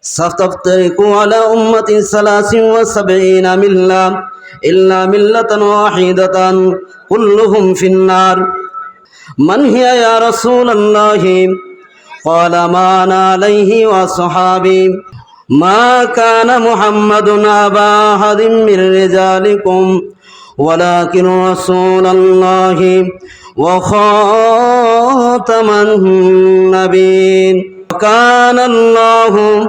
ستفترق على أمة ثلاث وسبعين ملة إلا ملة واحدة كلهم في النار من هي يا رسول الله قال ما أنا عليه وصحابي ما كان محمد أبا أحد من رجالكم ولكن رسول الله وخاتم النبيين وكان الله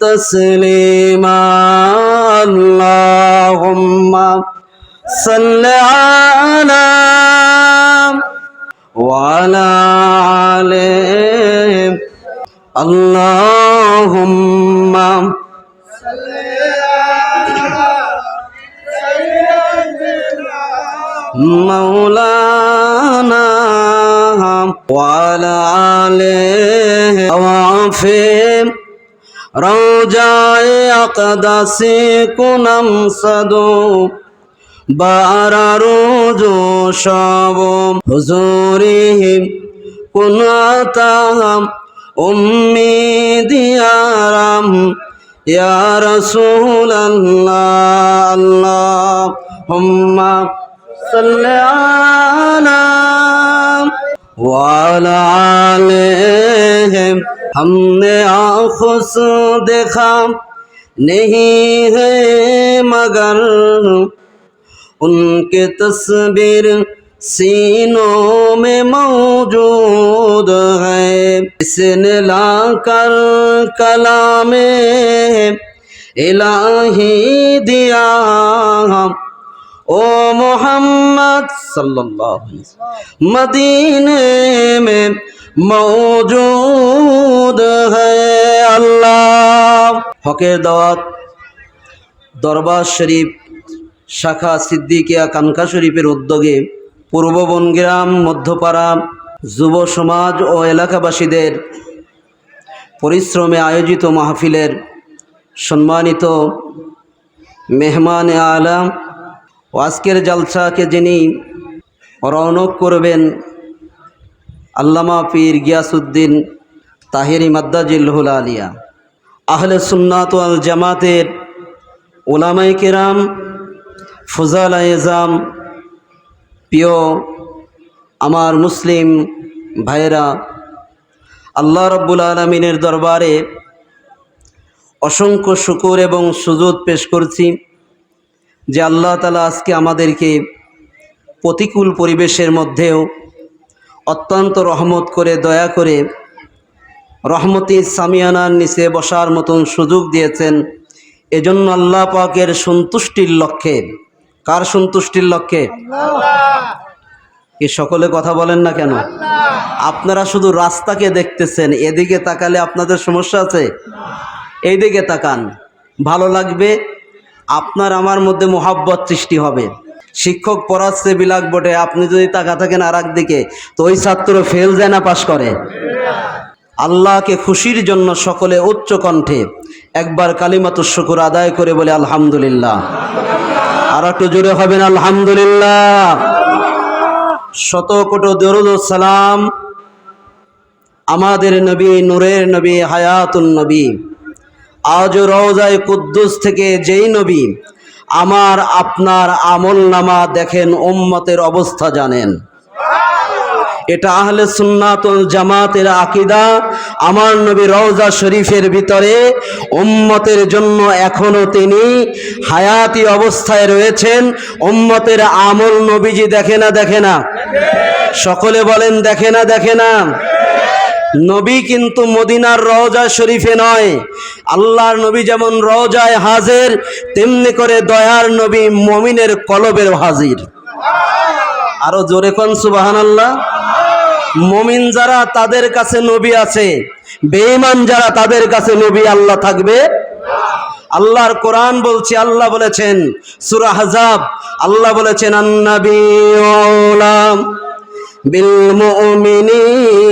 تسليما اللهم صل على وعلى آله اللهم مولانا وعلى آله وعفهم রোজায় আকদাসে কুনম সদো বারা রোজ সব হুজুরি কুনাতাম উম্মি দিয়ারাম, ইয়া রাসূলুল্লাহ আল্লাহ হুম্মা সাল্লি আলা वालाम हमने आंखों से देखा नहीं है मगर उनके तस्वीर सीनों में मौजूद है इसने लाकर कला में इलाही दिया ও মোহাম্মদ মদীনে মে মৌজুদ আল্লাহ। হকের দাওয়াত, দরবার শরীফ, শাখা সিদ্দিকিয়া কানকা শরীফের উদ্যোগে পূর্ব বনগ্রাম মধ্যপাড়া, যুব সমাজ ও এলাকাবাসীদের পরিশ্রমে আয়োজিত মাহফিলের সম্মানিত মেহমান আলাম ও আজকের জালসাকে যিনি রৌনক করবেন, আল্লামা পীর গিয়াসুদ্দিন তাহেরি মাদ্দাজিল্লুল আলিয়া। আহলে সুন্নাত আল জামাতের ওলামাই কেরাম, ফজাল এজাম প্রিয় আমার মুসলিম ভাইরা আল্লাহ রব্বুল আলমিনের দরবারে অসংখ্য শুকুর এবং সুযোগ পেশ করছি। যে আল্লাহ তালা আজকে আমাদেরকে প্রতিকূল পরিবেশের মধ্যেও অত্যন্ত রহমত করে দয়া করে রহমতি সামিয়ানার নিচে বসার মতন সুযোগ দিয়েছেন। এজন্য আল্লাহ পাকের সন্তুষ্টির লক্ষ্যে কার সন্তুষ্টির লক্ষ্যে? এ সকলে কথা বলেন না কেন? আপনারা শুধু রাস্তাকে দেখতেছেন এদিকে তাকালে আপনাদের সমস্যা আছে? এইদিকে তাকান ভালো লাগবে আপনার আমার মধ্যে মোহাব্বত সৃষ্টি হবে। শিক্ষক পড়াচ্ছে বিলাক বটে, আপনি যদি তাকা থাকেন আর দিকে, তো ওই ছাত্র ফেল যায় না পাশ করে। আল্লাহকে খুশির জন্য সকলে উচ্চ কণ্ঠে একবার কালিমাতুর শুকুর আদায় করে বলে, আলহামদুলিল্লাহ। আর একটু জোরে হবেন আলহামদুলিল্লাহ। শত কোটো দরুদ সালাম আমাদের নবী, নূরের নবী, হায়াতুন নবী। আজ রওজায় কুদ্দুস থেকে যেই নবী আমার আপনার আমল নামা দেখেন উম্মতের অবস্থা জানেন। এটা আহলে সুন্নাতুল জামাতের আকিদা। আমার নবী রওজা শরীফের ভিতরে উম্মতের জন্য এখনও তিনি হায়াতি অবস্থায় রয়েছেন। উম্মতের আমল নবীজি দেখে না দেখে না। সকলে বলেন, দেখে না দেখে না। নবী কিন্তু মদিনার রওজা শরীফে নয়। আল্লাহর নবী যেমন রওজায় হাজির, তেমনি করে দয়ার নবী মমিনের কলবের হাজির। আরও জোরে কোন সুবাহান আল্লাহ মমিন যারা তাদের কাছে নবী আছে, বেঈমান যারা তাদের কাছে নবী আল্লাহ থাকবে। আল্লাহর কোরআন বলছি, আল্লাহ বলেছেন, সুরা হাজাব আল্লাহ বলেছেন আন্নাবিউলাম বিল মুমিনিনা।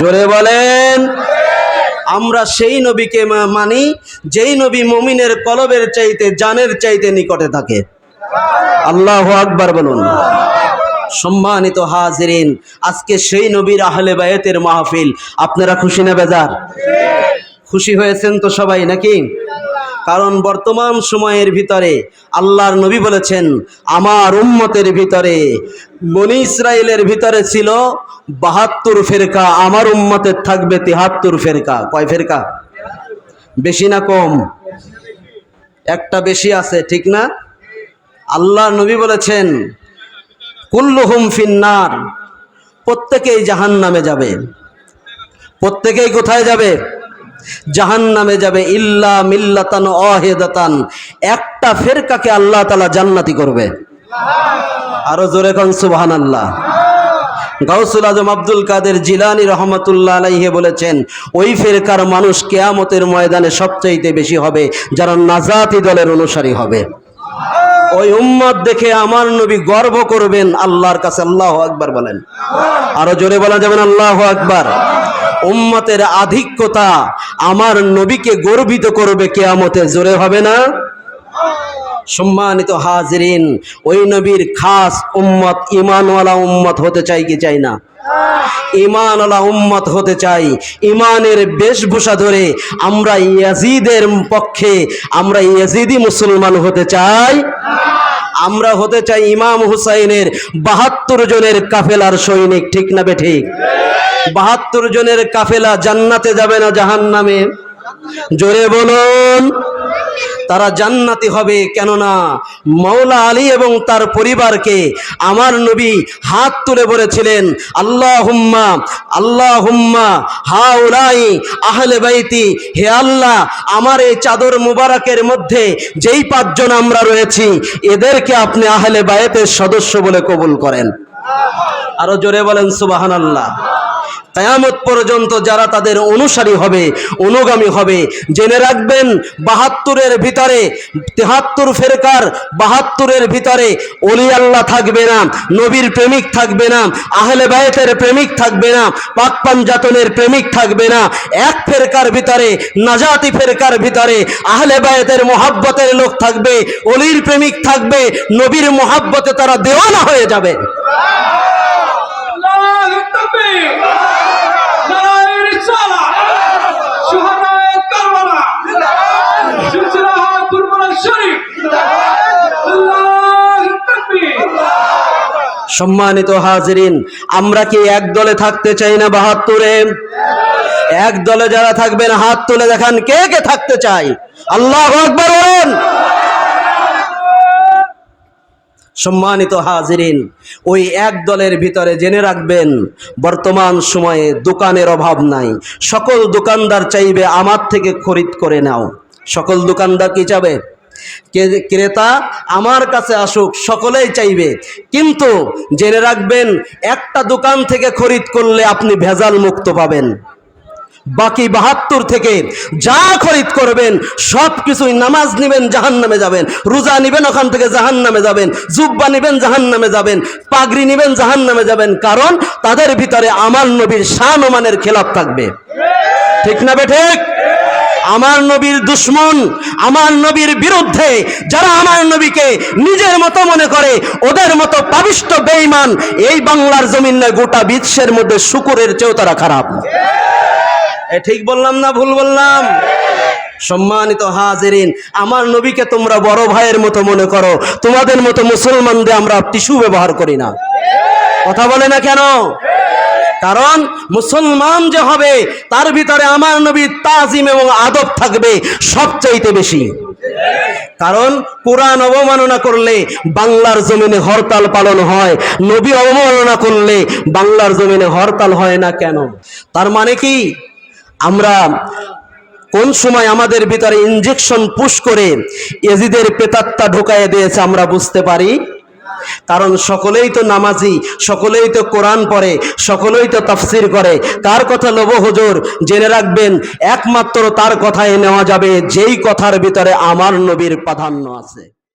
জোরে বলেন, আমরা সেই নবীকে মানি, যেই নবী মমিনের কলবের চাইতে, জানের চাইতে নিকটে থাকে। আল্লাহ আকবার বলুন। সম্মানিত হাজিরিন, আজকে সেই নবীর আহলে বায়াতের মাহফিল, আপনারা খুশি না বেজার? খুশি হয়েছেন তো সবাই নাকি? কারণ বর্তমান সময়ের ভিতরে আল্লাহর নবী বলেছেন, আমার উম্মতের ভিতরে বনি ইসরায়েলের ভিতরে ছিল বাহাত্তর ফেরকা, আমার উম্মতের থাকবে তিহাত্তর ফেরকা। কয় ফেরকা? বেশি না কম? একটা বেশি আছে, ঠিক না? আল্লাহ নবী বলেছেন, কুল্লুহুম ফিন্নার প্রত্যেকেই জাহান নামে যাবে। প্রত্যেকেই কোথায় যাবে? জাহান নামে যাবে ইল্লা মিল্লাতান অহেদাতান একটা ফেরকাকে আল্লাহ তালা জান্নাতি করবে। আরও জোরে কন সুবহান আল্লাহ গাউসুল আজম আব্দুল কাদের জিলানি রহমতুল্লাহ আলাইহে বলেছেন, ওই ফেরকার মানুষ কেয়ামতের ময়দানে সবচাইতে বেশি হবে যারা নাজাতি দলের অনুসারী হবে। ওই উম্মত দেখে আমার নবী গর্ব করবেন, আল্লাহর কাছে আল্লাহ আকবার বলেন। আরও জোরে বলা যাবেন আল্লাহ আকবার। উম্মতের আধিক্যতা আমার নবীকে গর্বিত করবে কেয়ামতে। জোরে হবে না? সম্মানিত হাজরিন, ওই নবীর খাস উম্মত ইমানওয়ালা উম্মত হতে চাই কি চাই না? ইমানওয়ালা উম্মত হতে চাই ইমানের বেশভূষা ধরে আমরা ইয়াজিদের পক্ষে, আমরা ইয়াজিদি মুসলমান হতে চাই আমরা হতে চাই ইমাম হুসাইনের বাহাত্তর জনের কাফেলার সৈনিক, ঠিক না ঠিক? বাহাত্তর জনের কাফেলা জান্নাতে যাবে না জাহান নামে জোরে বলুন। তারা জান্নাতি হবে। কেননা মৌলা আলী এবং তার পরিবারকে আমার নবী হাত তুলে বলেছিলেন আল্লাহ হুম্মা আল্লাহ হুম্মা হা উলাই আহলে বাইতি, হে আল্লাহ, আমার এই চাদর মুবারকের মধ্যে যেই পাঁচজন আমরা রয়েছি, এদেরকে আপনি আহলে বায়েতের সদস্য বলে কবুল করেন। আরও জোরে বলেন সুবাহান আল্লাহ কায়ামত পর্যন্ত যারা তাদের অনুসারী হবে, অনুগামী হবে, জেনে রাখবেন, বাহাত্তরের ভিতরে, তেহাত্তর ফেরকার বাহাত্তরের ভিতরে অলি আল্লাহ থাকবে না, নবীর প্রেমিক থাকবে না, আহলে বায়েতের প্রেমিক থাকবে না, পাক পাঞ্জাতনের প্রেমিক থাকবে না, এক ফেরকার ভিতরে, নাজাতি ফেরকার ভিতরে আহলে বায়েতের মোহাব্বতের লোক থাকবে, অলির প্রেমিক থাকবে, নবীর মোহাব্বতে তারা দেওয়ানা হয়ে যাবে। সম্মানিত হাজিরিন, আমরা কি এক দলে থাকতে চাই না বাহাত্তরে? এক দলে যারা থাকবেন, হাত তুলে দেখান কে কে থাকতে চাই। আল্লাহ আকবর বলেন। সম্মানিত হাজিরিন, ওই এক দলের ভিতরে জেনে রাখবেন, বর্তমান সময়ে দোকানের অভাব নাই। সকল দোকানদার চাইবে আমার থেকে খরিদ করে নাও। সকল দোকানদার কি চাবে? ক্রেতা আমার কাছে আসুক, সকলেই চাইবে। কিন্তু জেনে রাখবেন, একটা দোকান থেকে খরিদ করলে আপনি ভেজাল মুক্ত পাবেন। বাকি বাহাত্তর থেকে যা খরিদ করবেন সব কিছুই নামাজ নিবেন জাহান নামে যাবেন। রোজা নিবেন, ওখান থেকে জাহান নামে যাবেন। জুব্বা নিবেন জাহান নামে যাবেন। পাগড়ি নিবেন জাহান নামে যাবেন। কারণ তাদের ভিতরে আমার নবীর শান খেলাফ থাকবে। ঠিক না বে ঠিক? আমার নবীর দুশ্মন, আমার নবীর বিরুদ্ধে যারা আমার নবীকে নিজের মতো মনে করে, ওদের মতো পাবিষ্ট, বেঈমান, এই বাংলার জমিন নয় গোটা বিশ্বের মধ্যে শুকুরের চেয়েও তারা খারাপ। এ ঠিক বললাম না ভুল বললাম? সম্মানিত হাজেরিন, আমার নবীকে তোমরা বড় ভাইয়ের মতো মনে করো, তোমাদের মতো মুসলমানদের আমরা টিস্যু ব্যবহার করি না। কথা বলে না কেন? কারণ মুসলমান যে হবে, তার ভিতরে আমার নবীর তাজিম এবং আদব থাকবে সবচাইতে বেশি। কারণ কোরআন অবমাননা করলে বাংলার জমিনে হরতাল পালন হয়, নবী অবমাননা করলে বাংলার জমিনে হরতাল হয় না কেন? তার মানে কি? আমরা কোন সময় আমাদের ভিতরে ইঞ্জেকশন পুশ করে এজিদের পেতাত্তা ঢোকায় দিয়েছে আমরা বুঝতে পারি? কারণ সকলেই তো নামাজি, সকলেই তো কোরআন পড়ে, সকলেই তো তাফসির করে। কার কথা লোব হুজুর, জেনে রাখবেন, একমাত্র তার কথাই নেওয়া যাবে, যেই কথার ভিতরে আমার নবীর প্রাধান্য আছে।